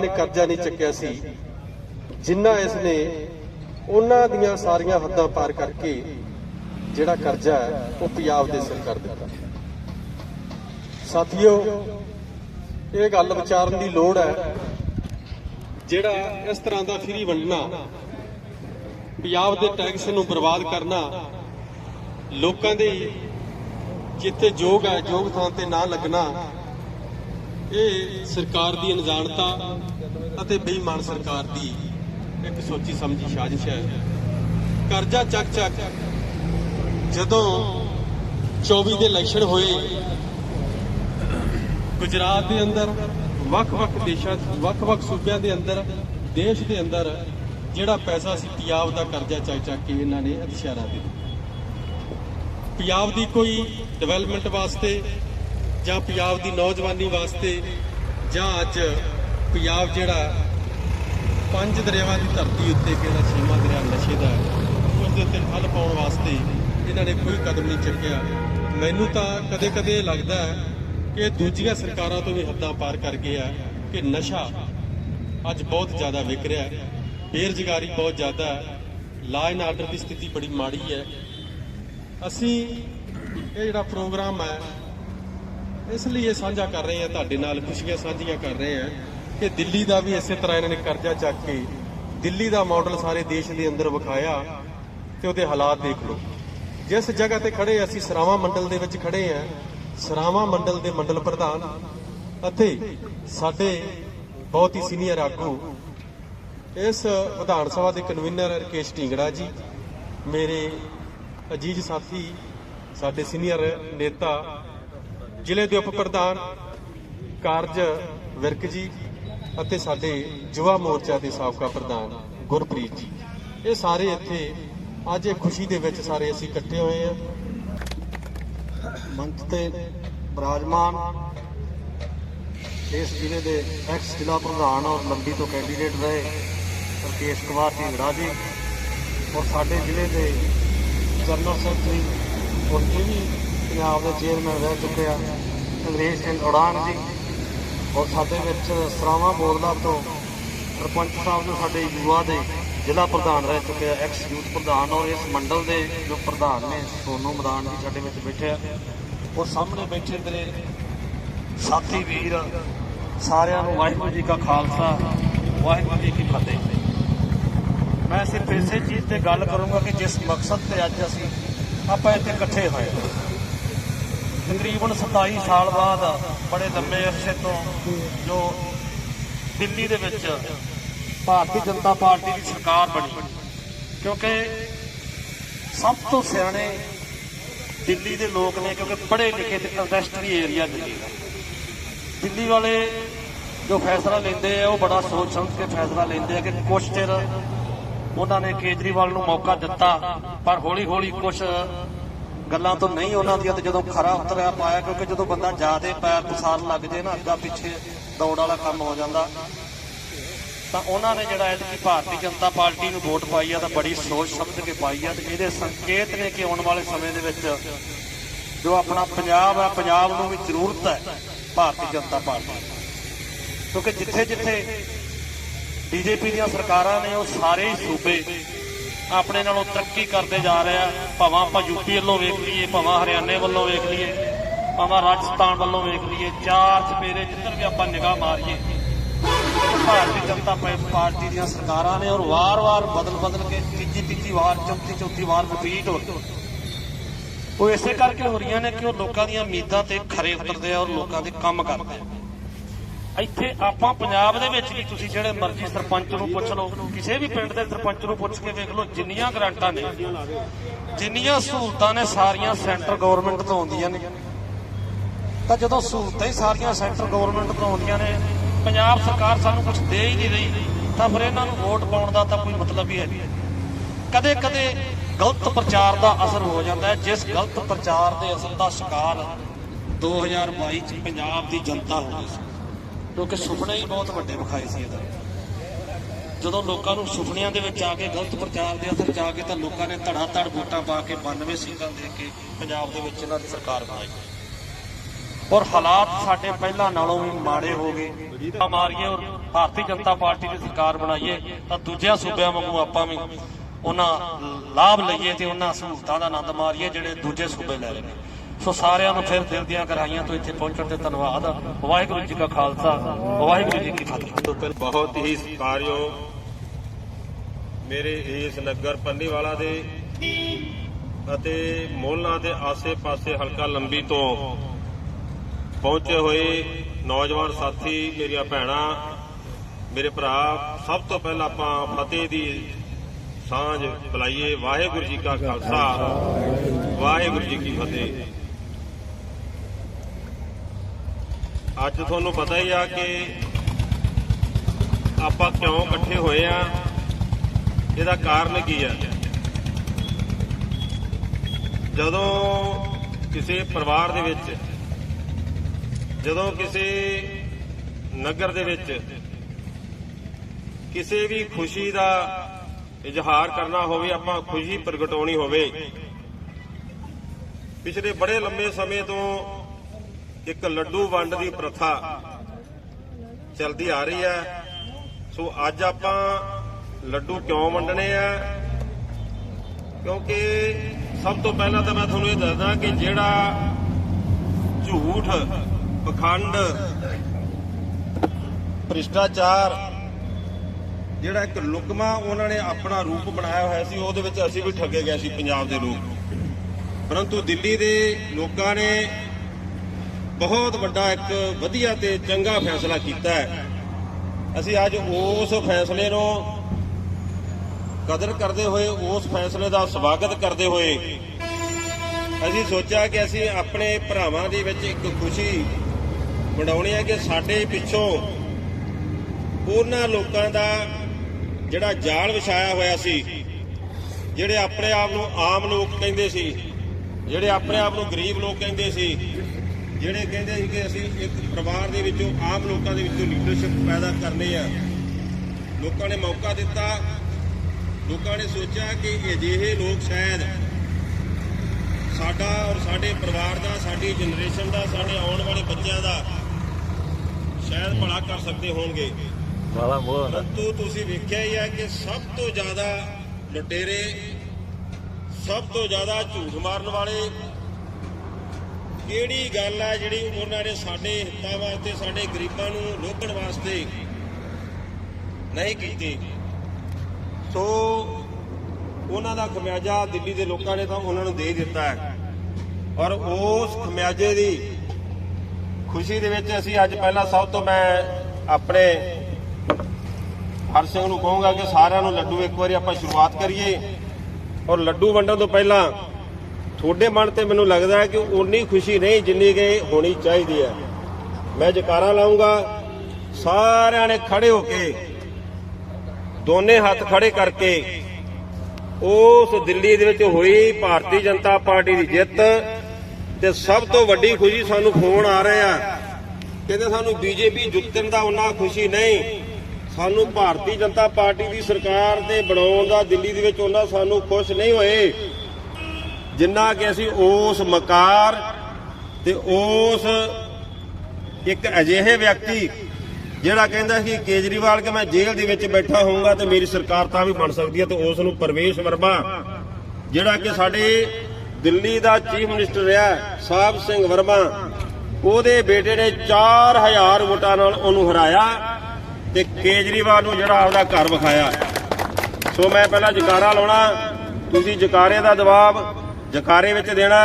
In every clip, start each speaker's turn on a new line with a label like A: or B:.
A: ਨੇ ਕਰਜ਼ਾ ਨਹੀਂ ਚੱਕਿਆ ਸੀ। ਜਿੰਨਾ ਇਸ ਨੇ ਉਹਨਾਂ ਦੀਆਂ ਸਾਰੀਆਂ ਹੱਦਾਂ ਪਾਰ ਕਰਕੇ ਜਿਹੜਾ ਕਰਜ਼ਾ ਹੈ, ਉਹ ਪੰਜਾਬ ਦੇ ਸਿਰ ਕਰ ਦਿੱਤਾ। ਸਾਥੀਓ, ਇਹ ਗੱਲ ਵਿਚਾਰਨ ਦੀ ਲੋੜ ਹੈ, ਜਿਹੜਾ ਇਸ ਤਰ੍ਹਾਂ ਦਾ ਫਰੀ ਵੰਡਣਾ, ਪੰਜਾਬ ਦੇ ਟੈਕਸ ਨੂੰ ਬਰਬਾਦ ਕਰਨਾ, ਲੋਕਾਂ ਦੇ ਜਿੱਥੇ ਯੋਗ ਹੈ, ਯੋਗ ਥਾਂ ਤੇ ਨਾ ਲੱਗਣਾ ਇਹ ਸਰਕਾਰ ਦੀ ਅਣਜਾਣਤਾ ਅਤੇ ਬੇਈਮਾਨ ਸਰਕਾਰ ਦੀ ਇੱਕ ਸੋਚੀ ਸਮਝੀ ਸਾਜ਼ਿਸ਼ ਹੈ। ਕਰਜ਼ਾ ਚੱਕ ਚੱਕ ਜਦੋਂ 24 ਦੇ ਇਲੈਕਸ਼ਨ ਹੋਏ, ਗੁਜਰਾਤ ਦੇ ਅੰਦਰ ਵੱਖ-ਵੱਖ ਦੇਸ਼ਾਂ ਵੱਖ-ਵੱਖ ਸੂਬਿਆਂ ਦੇ ਅੰਦਰ, ਦੇਸ਼ ਦੇ ਅੰਦਰ ਜਿਹੜਾ ਪੈਸਾ ਸੀ ਪੰਜਾਬ ਦਾ ਕਰਜ਼ਾ ਚੱਕ ਚੱਕ ਕੇ ਇਹਨਾਂ ਨੇ ਇਸ਼ਾਰਾ ਦੇ ਪੰਜਾਬ ਦੀ ਕੋਈ ਡਿਵੈਲਪਮੈਂਟ ਵਾਸਤੇ ਜਾਂ ਪੰਜਾਬ ਦੀ ਨੌਜਵਾਨੀ ਵਾਸਤੇ ਜਾਂ ਅੱਜ ਪੰਜਾਬ ਜਿਹੜਾ ਪੰਜ ਦਰਿਆਵਾਂ ਦੀ ਧਰਤੀ ਉੱਤੇ ਕਿਹੜਾ ਛੇਵਾਂ ਦਰਿਆ ਨਸ਼ੇ ਦਾ ਉਸ ਦੇ ਉੱਤੇ ਠੱਲ ਪਾਉਣ ਵਾਸਤੇ ਇਹਨਾਂ ਨੇ ਕੋਈ ਕਦਮ ਨਹੀਂ ਚੁੱਕਿਆ। ਮੈਨੂੰ ਤਾਂ ਕਦੇ-ਕਦੇ ਲੱਗਦਾ ਹੈ ਕਿ ਦੂਜੀਆਂ ਸਰਕਾਰਾਂ ਤੋਂ ਵੀ ਹੱਦਾਂ ਪਾਰ ਕਰ ਗਏ ਆ ਕਿ ਨਸ਼ਾ ਅੱਜ ਬਹੁਤ ਜ਼ਿਆਦਾ ਵਿਕ ਰਿਹਾ ਹੈ। ਬੇਰੁਜ਼ਗਾਰੀ ਬਹੁਤ ਜ਼ਿਆਦਾ ਹੈ। ਲਾ ਐਂਡ ਆਰਡਰ ਦੀ ਸਥਿਤੀ ਬੜੀ ਮਾੜੀ ਹੈ। ਅਸੀਂ ਇਹ ਜਿਹੜਾ ਪ੍ਰੋਗਰਾਮ ਹੈ ਇਸ ਲਈ ਇਹ ਸਾਂਝਾ ਕਰ ਰਹੇ ਹਾਂ, ਤੁਹਾਡੇ ਨਾਲ ਖੁਸ਼ੀਆਂ ਸਾਂਝੀਆਂ ਕਰ ਰਹੇ ਹਾਂ ਕਿ ਦਿੱਲੀ ਦਾ ਵੀ ਇਸੇ ਤਰ੍ਹਾਂ ਇਹਨਾਂ ਨੇ ਕਰਜ਼ਾ ਚੱਕ ਕੇ ਦਿੱਲੀ ਦਾ ਮਾਡਲ ਸਾਰੇ ਦੇਸ਼ ਦੇ ਅੰਦਰ ਵਿਖਾਇਆ ਤੇ ਉਹਦੇ ਹਾਲਾਤ ਦੇਖ ਲਓ। ਜਿਸ ਜਗ੍ਹਾ ਤੇ ਖੜੇ ਅਸੀਂ ਸਰਾਵਾਂ ਮੰਡਲ ਦੇ ਵਿੱਚ ਖੜੇ ਹਾਂ, ਸਰਾਵਾਂ ਮੰਡਲ ਦੇ ਮੰਡਲ ਪ੍ਰਧਾਨ ਅਤੇ ਸਾਡੇ ਬਹੁਤ ਹੀ ਸੀਨੀਅਰ ਆਗੂ, ਇਸ ਵਿਧਾਨ ਸਭਾ ਦੇ ਕਨਵੀਨਰ ਰਕੇਸ਼ ਢੀਂਗੜਾ ਜੀ, ਮੇਰੇ ਅਜੀਜ਼ ਸਾਥੀ, ਸਾਡੇ ਸੀਨੀਅਰ ਨੇਤਾ ਜ਼ਿਲ੍ਹੇ ਦੇ ਉਪ ਪ੍ਰਧਾਨ ਕਾਰਜ ਵਿਰਕ ਜੀ ਅਤੇ ਸਾਡੇ ਯੁਵਾ ਮੋਰਚਾ ਦੇ ਸਾਬਕਾ ਪ੍ਰਧਾਨ ਗੁਰਪ੍ਰੀਤ ਜੀ। ਇਹ ਸਾਰੇ ਇੱਥੇ ਅੱਜ ਇਹ ਖੁਸ਼ੀ ਦੇ ਵਿੱਚ ਸਾਰੇ ਅਸੀਂ ਇਕੱਠੇ ਹੋਏ ਆ
B: ਮੰਚ ਤੇ ਬਰਾਜਮਾਨ ਇਸ ਜ਼ਿਲ੍ਹੇ ਦੇ ਐਕਸ ਜ਼ਿਲ੍ਹਾ ਪ੍ਰਧਾਨ ਔਰ ਲੰਬੀ ਤੋਂ ਕੈਂਡੀਡੇਟ ਰਹੇ ਰਕੇਸ਼ ਕੁਮਾਰ ਢਿੰਗੜਾ ਜੀ ਔਰ ਸਾਡੇ ਜ਼ਿਲ੍ਹੇ ਦੇ ਜਨਰਲ ਸੈਕਟਰੀ ਔਰ ਇਹ ਵੀ ਪੰਜਾਬ ਦੇ ਚੇਅਰਮੈਨ ਰਹਿ ਚੁੱਕੇ ਆ, ਅੰਗਰੇਜ਼ ਸਿੰਘ ਉਡਾਨ ਜੀ। ਔਰ ਸਾਡੇ ਵਿੱਚ ਸਰਾਵਾਂ ਬੋਰਡਾ ਤੋਂ ਸਰਪੰਚ ਸਾਹਿਬ ਜੋ ਸਾਡੇ ਯੁਵਾ ਦੇ ਜ਼ਿਲ੍ਹਾ ਪ੍ਰਧਾਨ ਰਹਿ ਚੁੱਕੇ ਆ ਐਕਸ ਯੂਥ ਪ੍ਰਧਾਨ, ਔਰ ਇਸ ਮੰਡਲ ਦੇ ਜੋ ਪ੍ਰਧਾਨ ਨੇ, ਸੋਨੂ ਮੈਦਾਨ ਵੀ ਸਾਡੇ ਵਿੱਚ ਬੈਠੇ ਆ। ਔਰ ਸਾਹਮਣੇ ਬੈਠੇ ਮੇਰੇ ਸਾਥੀ ਵੀਰ, ਸਾਰਿਆਂ ਨੂੰ ਵਾਹਿਗੁਰੂ ਜੀ ਕਾ ਖਾਲਸਾ, ਵਾਹਿਗੁਰੂ ਜੀ ਕੀ ਫਤਿਹ। ਮੈਂ ਸਿਰਫ ਇਸੇ ਚੀਜ਼ ਤੇ ਗੱਲ ਕਰੂੰਗਾ ਕਿ ਜਿਸ ਮਕਸਦ ਤੇ ਅੱਜ ਅਸੀਂ ਆਪਾਂ ਇੱਥੇ ਇਕੱਠੇ ਹੋਏ ਤਕਰੀਬਨ 27 ਸਾਲ ਬਾਅਦ ਬੜੇ ਲੰਮੇ ਅਰਸੇ ਤੋਂ ਜੋ ਦਿੱਲੀ ਦੇ ਵਿੱਚ ਭਾਰਤੀ ਜਨਤਾ ਪਾਰਟੀ ਦੀ ਸਰਕਾਰ ਬਣੀ। ਕਿਉਂਕਿ ਸਭ ਤੋਂ ਸਿਆਣੇ ਦਿੱਲੀ ਦੇ ਲੋਕ ਨੇ, ਕਿਉਂਕਿ ਪੜ੍ਹੇ ਲਿਖੇ ਤੇ ਇੰਡਸਟਰੀ ਏਰੀਆ ਦਿੱਲੀ ਦਾ। ਦਿੱਲੀ ਵਾਲੇ ਜੋ ਫੈਸਲਾ ਲੈਂਦੇ ਆ, ਉਹ ਬੜਾ ਸੋਚ ਸਮਝ ਕੇ ਫੈਸਲਾ ਲੈਂਦੇ ਆ ਕਿ ਕੁਛ ਚਿਰ ਉਹਨਾਂ ਨੇ ਕੇਜਰੀਵਾਲ ਨੂੰ ਮੌਕਾ ਦਿੱਤਾ, ਪਰ ਹੌਲੀ ਹੌਲੀ ਕੁਝ ਗੱਲਾਂ ਤੋਂ ਨਹੀਂ ਉਹਨਾਂ ਦੀਆਂ ਤੇ ਜਦੋਂ ਖਰਾ ਉਤਰਿਆ ਪਾਇਆ, ਕਿਉਂਕਿ ਜਦੋਂ ਬੰਦਾ ਜ਼ਿਆਦੇ ਪੈਰ ਪਸਾਰ ਲੱਗ ਜੇ ਨਾ, ਅੱਗਾ ਪਿੱਛੇ ਦੌੜ ਵਾਲਾ ਕੰਮ ਹੋ ਜਾਂਦਾ। ਤਾਂ ਉਹਨਾਂ ਨੇ ਜਿਹੜਾ ਐਤਕੀ ਭਾਰਤੀ ਜਨਤਾ ਪਾਰਟੀ ਨੂੰ ਵੋਟ ਪਾਈ ਆ, ਤਾਂ ਬੜੀ ਸੋਚ ਸਮਝ ਕੇ ਪਾਈ ਆ, ਤੇ ਇਹਦੇ ਸੰਕੇਤ ਨੇ ਕਿ ਆਉਣ ਵਾਲੇ ਸਮੇਂ ਦੇ ਵਿੱਚ ਜੋ ਆਪਣਾ ਪੰਜਾਬ ਹੈ ਪੰਜਾਬ ਨੂੰ ਵੀ ਜ਼ਰੂਰਤ ਹੈ ਭਾਰਤੀ ਜਨਤਾ ਪਾਰਟੀ ਕਿਉਂਕਿ ਜਿੱਥੇ ਜਿੱਥੇ ਬੀਜੇਪੀ ਦੀਆਂ ਸਰਕਾਰਾਂ ਨੇ, ਉਹ ਸਾਰੇ ਹੀ ਸੂਬੇ ਆਪਣੇ ਨਾਲੋਂ ਤਰੱਕੀ ਕਰਦੇ ਜਾ ਰਹੇ ਆ। ਭਾਵੇਂ ਆਪਾਂ ਯੂਪੀ ਵੱਲੋਂ ਵੇਖ ਲਈਏ, ਭਾਵੇਂ ਹਰਿਆਣੇ ਵੱਲੋਂ ਵੇਖ ਲਈਏ, ਭਾਵਾਂ ਰਾਜਸਥਾਨ ਵੱਲੋਂ ਵੇਖ ਲਈਏ, ਚਾਰ ਚਪੇਰੇ ਜਿੱਧਰ ਵੀ ਆਪਾਂ ਨਿਗਾਹ ਮਾਰੀਏ, ਭਾਰਤੀ ਜਨਤਾ ਪਾਰਟੀ ਦੀਆਂ ਸਰਕਾਰਾਂ ਨੇ ਔਰ ਵਾਰ-ਵਾਰ ਬਦਲ-ਬਦਲ ਕੇ ਤੀਜੀ ਤੀਜੀ ਵਾਰ, ਚੌਥੀ ਚੌਥੀ ਵਾਰ ਰਿਪੀਟ ਹੋ ਉਹ ਇਸੇ ਕਰਕੇ ਹੋ ਰਹੀਆਂ ਨੇ ਕਿ ਉਹ ਲੋਕਾਂ ਦੀਆਂ ਉਮੀਦਾਂ ਤੇ ਖਰੇ ਉਤਰਦੇ ਆ ਔਰ ਲੋਕਾਂ ਦੇ ਕੰਮ ਕਰਦੇ ਆ। ਇੱਥੇ ਆਪਾਂ ਪੰਜਾਬ ਦੇ ਵਿੱਚ ਵੀ ਤੁਸੀਂ ਜਿਹੜੇ ਮਰਜ਼ੀ ਸਰਪੰਚ ਨੂੰ ਪੁੱਛ ਲਓ, ਕਿਸੇ ਵੀ ਪਿੰਡ ਦੇ ਸਰਪੰਚ ਨੂੰ ਪੁੱਛ ਕੇ ਵੇਖ ਲਓ ਜਿੰਨੀਆਂ ਗ੍ਰਾਂਟਾਂ ਨੇ, ਜਿੰਨੀਆਂ ਸਹੂਲਤਾਂ ਨੇ ਸਾਰੀਆਂ ਸੈਂਟਰ ਗਵਰਨਮੈਂਟ ਤੋਂ ਆਉਂਦੀਆਂ ਨੇ। ਤਾਂ ਜਦੋਂ ਸਹੂਲਤਾਂ ਹੀ ਸਾਰੀਆਂ ਸੈਂਟਰ ਗਵਰਨਮੈਂਟ ਤੋਂ ਆਉਂਦੀਆਂ ਨੇ, ਪੰਜਾਬ ਸਰਕਾਰ ਸਾਨੂੰ ਕੁਝ ਦੇ ਹੀ ਨਹੀਂ ਰਹੀ, ਤਾਂ ਫਿਰ ਇਹਨਾਂ ਨੂੰ ਵੋਟ ਪਾਉਣ ਦਾ ਤਾਂ ਕੋਈ ਮਤਲਬ ਹੀ ਹੈ ਨਹੀਂ। ਕਦੇ ਕਦੇ ਗਲਤ ਪ੍ਰਚਾਰ ਦਾ ਅਸਰ ਹੋ ਜਾਂਦਾ ਹੈ, ਜਿਸ ਗਲਤ ਪ੍ਰਚਾਰ ਦੇ ਅਸਰ ਦਾ ਸ਼ਿਕਾਰ 2022 ਚ ਪੰਜਾਬ ਦੀ ਜਨਤਾ ਹੋ ਗਈ ਸੀ। ਕਿਉਂਕਿ ਸੁਪਨੇ ਹੀ ਬਹੁਤ ਵੱਡੇ ਵਿਖਾਏ ਸੀ ਇਹਦਾ। ਜਦੋਂ ਲੋਕਾਂ ਨੂੰ ਸੁਪਨਿਆਂ ਦੇ ਵਿੱਚ ਆ ਕੇ ਗਲਤ ਪ੍ਰਚਾਰ ਦੇ ਅਸਰ ਚ ਕੇ ਤਾਂ ਲੋਕਾਂ ਨੇ ਧੜਾ ਧੜ ਵੋਟਾਂ ਪਾ ਕੇ 92 ਸੀਟਾਂ ਦੇ ਕੇ ਪੰਜਾਬ ਦੇ ਵਿੱਚ ਇਹਨਾਂ ਦੀ ਸਰਕਾਰ ਬਣਾਈ। ਔਰ ਹਾਲਾਤ ਸਾਡੇ ਪਹਿਲਾਂ ਨਾਲੋਂ ਵੀ ਮਾੜੇ ਹੋ ਗਏ। ਮਾਰੀਏ ਔਰ ਭਾਰਤੀ ਜਨਤਾ ਪਾਰਟੀ ਦੀ ਸਰਕਾਰ ਬਣਾਈਏ ਤਾਂ ਦੂਜਿਆਂ ਸੂਬਿਆਂ ਵਾਂਗੂ ਆਪਾਂ ਵੀ ਉਹਨਾਂ ਲਾਭ ਲਈਏ ਤੇ ਉਹਨਾਂ ਸਹੂਲਤਾਂ ਦਾ ਆਨੰਦ ਮਾਰੀਏ ਜਿਹੜੇ ਦੂਜੇ ਸੂਬੇ ਲੈ ਰਹੇ ਨੇ। ਸੋ ਸਾਰਿਆਂ ਨੂੰ ਫਿਰ ਦਿਲ ਦੀਆਂ ਗਹਿਰਾਈਆਂ ਤੋਂ ਇੱਥੇ ਪਹੁੰਚਣ ਤੇ ਧੰਨਵਾਦ ਵਾਹਿਗੁਰੂ ਜੀ ਕਾ ਖਾਲਸਾ, ਵਾਹਿਗੁਰੂ ਜੀ ਕੀ ਫਤਿਹ।
C: ਬਹੁਤ ਹੀ ਸਤਿਕਾਰਯੋਗ ਮੇਰੇ ਇਸ ਨਗਰ ਪੰਨੀਵਾਲਾ ਦੇ ਅਤੇ ਮੋਹਲਾਂ ਦੇ ਆਸੇ-ਪਾਸੇ ਹਲਕਾ ਲੰਬੀ ਤੋਂ ਪਹੁੰਚੇ ਹੋਏ ਨੌਜਵਾਨ ਸਾਥੀ, ਮੇਰੀਆਂ ਭੈਣਾਂ, ਮੇਰੇ ਭਰਾ, ਸਭ ਤੋਂ ਪਹਿਲਾਂ ਆਪਾਂ ਫਤਿਹ ਦੀ ਸਾਂਝ ਬੁਲਾਈਏ। ਵਾਹਿਗੁਰੂ ਜੀ ਕਾ ਖਾਲਸਾ, ਵਾਹਿਗੁਰੂ ਜੀ ਕੀ ਫਤਿਹ। ਅੱਜ ਤੁਹਾਨੂੰ ਪਤਾ ਹੀ ਆ ਕਿ ਆਪਾਂ ਕਿਉਂ ਇਕੱਠੇ ਹੋਏ ਆ? ਇਹਦਾ ਕਾਰਨ ਕੀ ਆ? ਜਦੋਂ ਕਿਸੇ ਪਰਿਵਾਰ ਦੇ ਵਿੱਚ, ਜਦੋਂ ਕਿਸੇ ਨਗਰ ਦੇ ਵਿੱਚ ਕਿਸੇ ਵੀ ਖੁਸ਼ੀ ਦਾ ਇਜ਼ਹਾਰ ਕਰਨਾ ਹੋਵੇ, ਆਪਾਂ ਖੁਸ਼ੀ ਪ੍ਰਗਟਾਉਣੀ ਹੋਵੇ, ਪਿਛਲੇ ਬੜੇ ਲੰਬੇ ਸਮੇਂ ਤੋਂ ਇੱਕ ਲੱਡੂ ਵੰਡ ਦੀ ਪ੍ਰਥਾ ਚਲਦੀ ਆ ਰਹੀ ਹੈ। ਸੋ ਅੱਜ ਆਪਾਂ ਲੱਡੂ ਕਿਉਂ ਵੰਡਣੇ ਆ? ਕਿਉਂਕਿ ਸਭ ਤੋਂ ਪਹਿਲਾਂ ਤਾਂ ਮੈਂ ਤੁਹਾਨੂੰ ਇਹ ਦੱਸਦਾ ਕਿ ਜਿਹੜਾ ਝੂਠ, ਪਖੰਡ, ਭ੍ਰਿਸ਼ਟਾਚਾਰ, ਜਿਹੜਾ ਇੱਕ ਲੁਕਮਾ ਉਹਨਾਂ ਨੇ ਆਪਣਾ ਰੂਪ ਬਣਾਇਆ ਹੋਇਆ ਸੀ, ਉਹਦੇ ਵਿੱਚ ਅਸੀਂ ਵੀ ਠੱਗੇ ਗਏ ਸੀ ਪੰਜਾਬ ਦੇ ਲੋਕ। ਪਰੰਤੂ ਦਿੱਲੀ ਦੇ ਲੋਕਾਂ ਨੇ ਬਹੁਤ ਵੱਡਾ ਇੱਕ ਵਧੀਆ ਤੇ ਚੰਗਾ ਫੈਸਲਾ ਕੀਤਾ ਹੈ। ਅਸੀਂ ਅੱਜ ਉਸ ਫੈਸਲੇ ਨੂੰ ਕਦਰ ਕਰਦੇ ਹੋਏ, ਉਸ ਫੈਸਲੇ ਦਾ ਸਵਾਗਤ ਕਰਦੇ ਹੋਏ ਅਸੀਂ ਸੋਚਿਆ ਕਿ ਅਸੀਂ ਆਪਣੇ ਭਰਾਵਾਂ ਦੇ ਵਿੱਚ ਇੱਕ ਖੁਸ਼ੀ ਵੰਡਾਉਣੀ ਹੈ ਕਿ ਸਾਡੇ ਪਿੱਛੋਂ ਉਹਨਾਂ ਲੋਕਾਂ ਦਾ ਜਿਹੜਾ ਜਾਲ ਵਿਛਾਇਆ ਹੋਇਆ ਸੀ, ਜਿਹੜੇ ਆਪਣੇ ਆਪ ਨੂੰ ਆਮ ਲੋਕ ਕਹਿੰਦੇ ਸੀ, ਜਿਹੜੇ ਆਪਣੇ ਆਪ ਨੂੰ ਗਰੀਬ ਲੋਕ ਕਹਿੰਦੇ ਸੀ ਜਿਹੜੇ ਕਹਿੰਦੇ ਸੀ ਕਿ ਅਸੀਂ ਇੱਕ ਪਰਿਵਾਰ ਦੇ ਵਿੱਚੋਂ ਆਮ ਲੋਕਾਂ ਦੇ ਵਿੱਚੋਂ ਲੀਡਰਸ਼ਿਪ ਪੈਦਾ ਕਰਨੀ ਆ ਲੋਕਾਂ ਨੇ ਮੌਕਾ ਦਿੱਤਾ ਲੋਕਾਂ ਨੇ ਸੋਚਿਆ ਕਿ ਅਜਿਹੇ ਲੋਕ ਸ਼ਾਇਦ ਸਾਡਾ ਔਰ ਸਾਡੇ ਪਰਿਵਾਰ ਦਾ ਸਾਡੀ ਜਨਰੇਸ਼ਨ ਦਾ ਸਾਡੇ ਆਉਣ ਵਾਲੇ ਬੱਚਿਆਂ ਦਾ ਸ਼ਾਇਦ ਭਲਾ ਕਰ ਸਕਦੇ ਹੋਣਗੇ। ਪਰੰਤੂ ਤੁਸੀਂ ਵੇਖਿਆ ਹੀ ਹੈ ਕਿ ਸਭ ਤੋਂ ਜ਼ਿਆਦਾ ਲੁਟੇਰੇ ਸਭ ਤੋਂ ਜ਼ਿਆਦਾ ਝੂਠ ਮਾਰਨ ਵਾਲੇ ਕਿਹੜੀ ਗੱਲ ਹੈ ਜਿਹੜੀ ਉਹਨਾਂ ਨੇ ਸਾਡੇ ਹਿੱਤਾਂ ਵਾਸਤੇ, ਸਾਡੇ ਗਰੀਬਾਂ ਨੂੰ ਲੋਕਣ ਵਾਸਤੇ ਨਹੀਂ ਕੀਤੀ? ਸੋ ਉਹਨਾਂ ਦਾ ਖਮਿਆਜਾ ਦਿੱਲੀ ਦੇ ਲੋਕਾਂ ਨੇ ਤਾਂ ਉਹਨਾਂ ਨੂੰ ਦੇ ਦਿੱਤਾ ਹੈ। ਔਰ ਉਸ ਖਮਿਆਜੇ ਦੀ ਖੁਸ਼ੀ ਦੇ ਵਿੱਚ ਅਸੀਂ ਅੱਜ ਪਹਿਲਾਂ ਸਭ ਤੋਂ ਮੈਂ ਆਪਣੇ ਹਰ ਸਿੰਘ ਨੂੰ ਕਹੂੰਗਾ ਕਿ ਸਾਰਿਆਂ ਨੂੰ ਲੱਡੂ ਇੱਕ ਵਾਰੀ ਆਪਾਂ ਸ਼ੁਰੂਆਤ ਕਰੀਏ। ਔਰ ਲੱਡੂ ਵੰਡਣ ਤੋਂ ਪਹਿਲਾਂ ਤੁਹਾਡੇ ਮਨ ਤੇ ਮੈਨੂੰ ਲੱਗਦਾ ਹੈ ਕਿ ਉਨੀ ਖੁਸ਼ੀ ਨਹੀਂ ਜਿੰਨੀ ਕਿ ਹੋਣੀ ਚਾਹੀਦੀ ਹੈ। ਮੈਂ ਜਕਾਰਾ ਲਾਉਂਗਾ। ਸਾਰਿਆਂ ਨੇ ਖੜੇ ਹੋ ਕੇ, ਦੋਨੇ ਹੱਥ ਖੜੇ ਕਰਕੇ ਉਸ ਦਿੱਲੀ ਦੇ ਵਿੱਚ ਹੋਈ ਭਾਰਤੀ ਜਨਤਾ ਪਾਰਟੀ ਦੀ ਜਿੱਤ ਤੇ ਸਭ ਤੋਂ ਵੱਡੀ ਖੁਸ਼ੀ ਸਾਨੂੰ ਫੋਨ ਆ ਰਹੇ ਆ। ਕਹਿੰਦੇ ਸਾਨੂੰ ਬੀਜੇਪੀ ਜਿੱਤਣ ਦਾ ਉਹਨਾਂ ਖੁਸ਼ੀ ਨਹੀਂ। ਸਾਨੂੰ ਭਾਰਤੀ ਜਨਤਾ ਪਾਰਟੀ ਦੀ ਸਰਕਾਰ ਦੇ ਬਣਾਉਣ ਦਾ ਦਿੱਲੀ ਦੇ ਵਿੱਚ ਉਹਨਾਂ ਸਾਨੂੰ ਖੁਸ਼ ਨਹੀਂ ਹੋਏ। ਜਿੰਨਾ ਕਿ ਅਸੀਂ ਉਸ ਮਕਾਰ ਤੇ ਉਸ ਇੱਕ ਅਜਿਹੇ ਵਿਅਕਤੀ ਜਿਹੜਾ ਕਹਿੰਦਾ ਸੀ ਕੇਜਰੀਵਾਲ ਕਿ ਮੈਂ ਜੇਲ੍ਹ ਦੇ ਵਿੱਚ ਬੈਠਾ ਹੋਊਂਗਾ ਤੇ ਮੇਰੀ ਸਰਕਾਰ ਤਾਂ ਵੀ ਬਣ ਸਕਦੀ ਹੈ ਤੇ ਉਸ ਨੂੰ ਪਰਵੇਸ਼ ਵਰਮਾ। ਜਿਹੜਾ ਕਿ ਸਾਡੇ ਦਿੱਲੀ ਦਾ ਚੀਫ ਮਿਨਿਸਟਰ ਰਿਹਾ ਸਾਹਿਬ ਸਿੰਘ ਵਰਮਾ, ਉਹਦੇ ਬੇਟੇ ਨੇ 4000 ਵੋਟਾਂ ਨਾਲ ਉਹਨੂੰ ਹਰਾਇਆ ਤੇ ਕੇਜਰੀਵਾਲ ਨੂੰ ਜਿਹੜਾ ਆਪਦਾ ਘਰ ਵਿਖਾਇਆ। ਸੋ ਮੈਂ ਪਹਿਲਾਂ ਜਕਾਰਾ ਲਾਉਣਾ, ਤੁਸੀਂ ਜਕਾਰੇ ਦਾ ਜਵਾਬ ਜਕਾਰੇ ਵਿੱਚ ਦੇਣਾ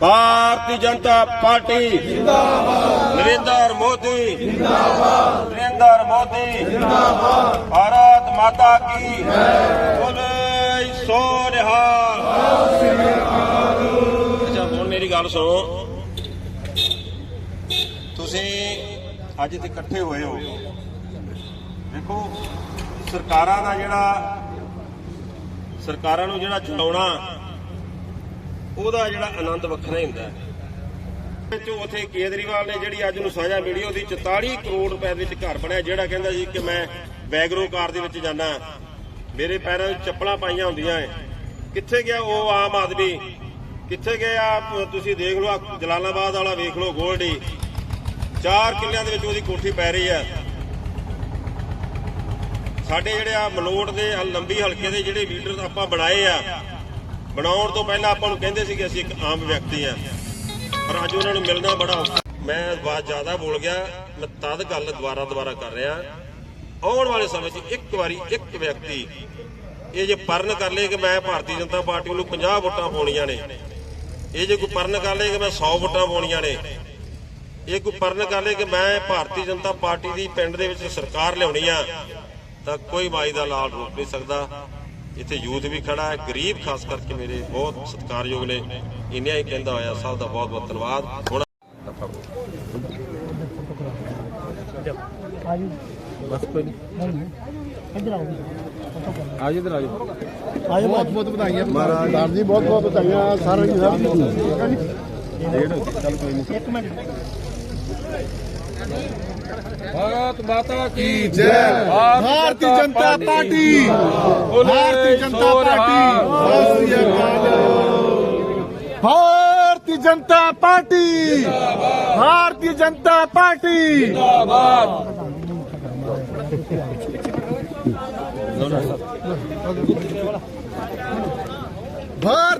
C: ਭਾਰਤੀ ਜਨਤਾ ਪਾਰਟੀ। ਜਿੰਦਾਬਾਦ ਨਰਿੰਦਰ ਮੋਦੀ। ਜਿੰਦਾਬਾਦ ਨਰਿੰਦਰ ਮੋਦੀ। ਜਿੰਦਾਬਾਦ ਭਾਰਤ ਮਾਤਾ ਕੀ ਬੋਲੇ ਸੋ ਨਿਹਾਲ ਅੱਛਾ, ਹੁਣ ਮੇਰੀ ਗੱਲ ਸੁਣੋ। ਤੁਸੀਂ ਅੱਜ ਇੱਥੇ ਇਕੱਠੇ ਹੋਏ ਹੋ। ਦੇਖੋ, ਸਰਕਾਰਾਂ ਦਾ ਜਿਹੜਾ ਸਰਕਾਰਾਂ ਨੂੰ ਜਿਹੜਾ ਚਲਾਉਣਾ ਉਹਦਾ ਜਿਹੜਾ ਆਨੰਦ ਵੱਖਰਾ ਹੀ ਹੁੰਦਾ ਵਿੱਚ ਉਥੇ ਕੇਜਰੀਵਾਲ ਨੇ ਜਿਹੜੀ ਅੱਜ ਨੂੰ ਸਜ਼ਾ ਮਿਲੀ ਉਹਦੀ 44 ਕਰੋੜ ਰੁਪਏ ਦੇ ਵਿੱਚ ਘਰ ਬਣਿਆ, ਜਿਹੜਾ ਕਹਿੰਦਾ ਸੀ ਕਿ ਮੈਂ ਵੈਗਰੋ ਕਾਰ ਦੇ ਵਿੱਚ ਜਾਣਾ ਮੇਰੇ ਪੈਰਾਂ ਵਿੱਚ ਚੱਪਲਾਂ ਪਾਈਆਂ ਹੁੰਦੀਆਂ ਐ। ਕਿੱਥੇ ਗਿਆ ਉਹ ਆਮ ਆਦਮੀ? ਕਿੱਥੇ ਗਿਆ ਤੁਸੀਂ ਦੇਖ ਲਓ ਜਲਾਲਾਬਾਦ ਵਾਲਾ ਵੇਖ ਲਓ, ਗੋਲਡੀ। ਚਾਰ ਕਿੱਲਿਆਂ ਦੇ ਵਿੱਚ ਉਹਦੀ ਕੋਠੀ ਪੈ ਰਹੀ ਹੈ ਸਾਡੇ ਜਿਹੜੇ ਆ ਮਲੋਟ ਦੇ ਲੰਬੀ ਹਲਕੇ ਦੇ ਜਿਹੜੇ ਲੀਡਰ ਆਪਾਂ ਬਣਾਏ ਆ ਬਣਾਉਣ ਤੋਂ ਪਹਿਲਾਂ ਆਪਾਂ ਨੂੰ ਕਹਿੰਦੇ ਸੀ ਕਿ ਅਸੀਂ ਇੱਕ ਆਮ ਵਿਅਕਤੀ ਆ ਪਰ ਅੱਜ ਉਹਨਾਂ ਨੂੰ ਮਿਲਣਾ ਬੜਾ ਔਖਾ ਮੈਂ ਬਾਤ ਜ਼ਿਆਦਾ ਬੋਲ ਗਿਆ, ਮੈਂ ਤਦ ਗੱਲ ਦੁਬਾਰਾ ਦੁਬਾਰਾ ਕਰ ਰਿਹਾ। ਆਉਣ ਵਾਲੇ ਸਮੇਂ 'ਚ ਇੱਕ ਵਾਰੀ ਇੱਕ ਵਿਅਕਤੀ ਇਹ ਜੇ ਪਰਨ ਕਰ ਲੇ ਕਿ ਮੈਂ ਭਾਰਤੀ ਜਨਤਾ ਪਾਰਟੀ ਨੂੰ 50 ਵੋਟਾਂ ਪਾਉਣੀਆਂ ਨੇ, ਇਹ ਜੇ ਕੋਈ ਪਰਨ ਕਰ ਲੇ ਕਿ ਮੈਂ 100 ਵੋਟਾਂ ਪਾਉਣੀਆਂ ਨੇ, ਇਹ ਕੋਈ ਪਰਨ ਕਰ ਲੇ ਕਿ ਮੈਂ ਭਾਰਤੀ ਜਨਤਾ ਪਾਰਟੀ ਦੀ ਪਿੰਡ ਦੇ ਵਿੱਚ ਸਰਕਾਰ ਲਿਆਉਣੀ ਆ, ਤਾਂ ਕੋਈ ਮਾਈ ਦਾ ਲਾਲ ਰੋਕ ਨਹੀਂ ਸਕਦਾ। ਇੱਥੇ ਯੂਥ ਵੀ ਖੜਾ ਹੈ। ਗਰੀਬ ਖਾਸ ਕਰਕੇ ਮੇਰੇ ਬਹੁਤ ਸਤਿਕਾਰਯੋਗ ਨੇ। ਇੰਨੀਆਂ ਹੀ ਕਹਿੰਦਾ ਹੋਇਆ ਸਭ ਦਾ ਬਹੁਤ ਬਹੁਤ ਧੰਨਵਾਦ। ਹੁਣ
D: ਬਹੁਤ ਬਹੁਤ ਵਧਾਈਆਂ। ਮਹਾਰਾਜ। ਜੀ ਬਹੁਤ ਬਹੁਤ ਵਧਾਈਆਂ। ਸਾਰੇ ਜੀ ਸਭ ਨੂੰ
B: ਇੱਕ ਮਿੰਟ।
E: भारत माता की
D: जय। Bharatiya Janata party. Bharatiya Janata party. Bharatiya Janata party. Bharatiya Janata party. भारतीय